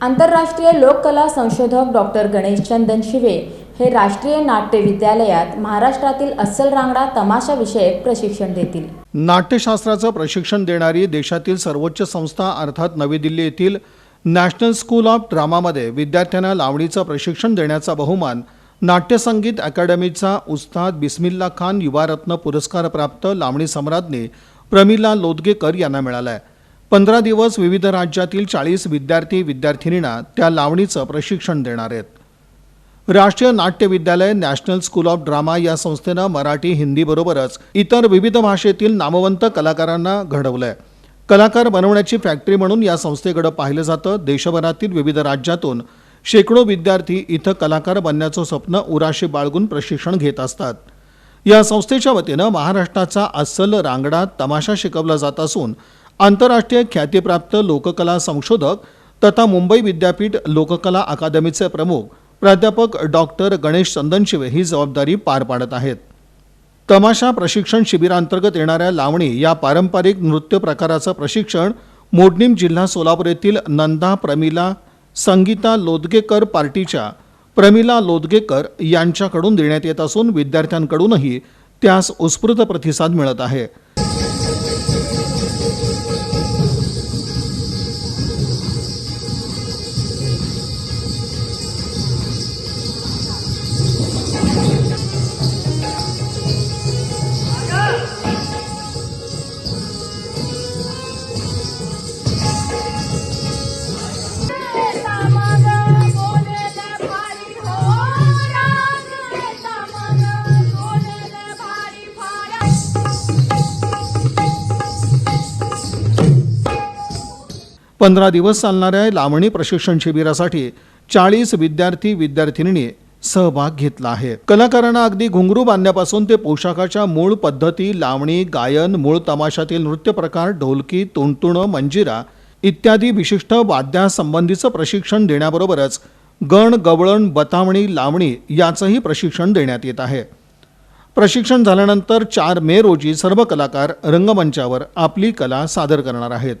आंतरराष्ट्रीय लोककला संशोधक डॉक्टर गणेश चंदन शिवे हे राष्ट्रीय नाट्य विद्यालयात महाराष्ट्रातील अस्सल रांगडा तमाशा विषयक प्रशिक्षण देतील. नाट्यशास्त्राचं प्रशिक्षण देणारी देशातील सर्वोच्च संस्था अर्थात नवी दिल्ली येथील नॅशनल स्कूल ऑफ ड्रामामध्ये विद्यार्थ्यांना लावणीचं प्रशिक्षण देण्याचा बहुमान नाट्यसंगीत अकादमीचा उस्ताद बिस्मिल्ला खान युवारत्न पुरस्कारप्राप्त लावणी सम्राज्ञी प्रमिला लोदगेकर यांना मिळाला आहे पंधरा दिवस विविध राज्यातील चाळीस विद्यार्थी विद्यार्थिनींना त्या लावणीचं प्रशिक्षण देणार आहेत. राष्ट्रीय नाट्य विद्यालय नॅशनल स्कूल ऑफ ड्रामा या संस्थेनं मराठी हिंदीबरोबरच इतर विविध भाषेतील नामवंत कलाकारांना घडवलंय. कलाकार बनवण्याची फॅक्टरी म्हणून या संस्थेकडे पाहिलं जातं. देशभरातील विविध राज्यातून शेकडो विद्यार्थी इथं कलाकार बनण्याचं स्वप्न उराशी बाळगून प्रशिक्षण घेत असतात. या संस्थेच्या वतीनं महाराष्ट्राचा अस्सल रांगडा तमाशा शिकवला जात असून आंतरराष्ट्रीय ख्यातीप्राप्त लोककला संशोधक तथा मुंबई विद्यापीठ लोककला अकादमीचे प्रमुख प्राध्यापक डॉक्टर गणेश चंदनशिवे ही जबाबदारी पार पाडत आहेत. तमाशा प्रशिक्षण शिबिरांतर्गत येणाऱ्या लावणी या पारंपरिक नृत्य प्रकाराचं प्रशिक्षण मोडणीम जिल्हा सोलापूर येथील नंदा प्रमिला संगीता लोदगेकर पार्टीच्या प्रमिला लोदगेकर यांच्याकडून देण्यात येत असून विद्यार्थ्यांकडूनही त्यास उत्स्फूर्त प्रतिसाद मिळत आहे. पंधरा दिवस चालणाऱ्या लावणी प्रशिक्षण शिबिरासाठी चाळीस विद्यार्थी विद्यार्थिनींनी सहभाग घेतला आहे. कलाकारांना अगदी घुंगरू बांधण्यापासून ते पोशाखाच्या मूळ पद्धती लावणी गायन मूळ तमाशातील नृत्य प्रकार ढोलकी तुणतुणं मंजिरा इत्यादी विशिष्ट वाद्यासंबंधीचं प्रशिक्षण देण्याबरोबरच गण गवळण बतावणी लावणी याचंही प्रशिक्षण देण्यात येत आहे. प्रशिक्षण झाल्यानंतर चार मे रोजी सर्व कलाकार रंगमंचावर आपली कला सादर करणार आहेत.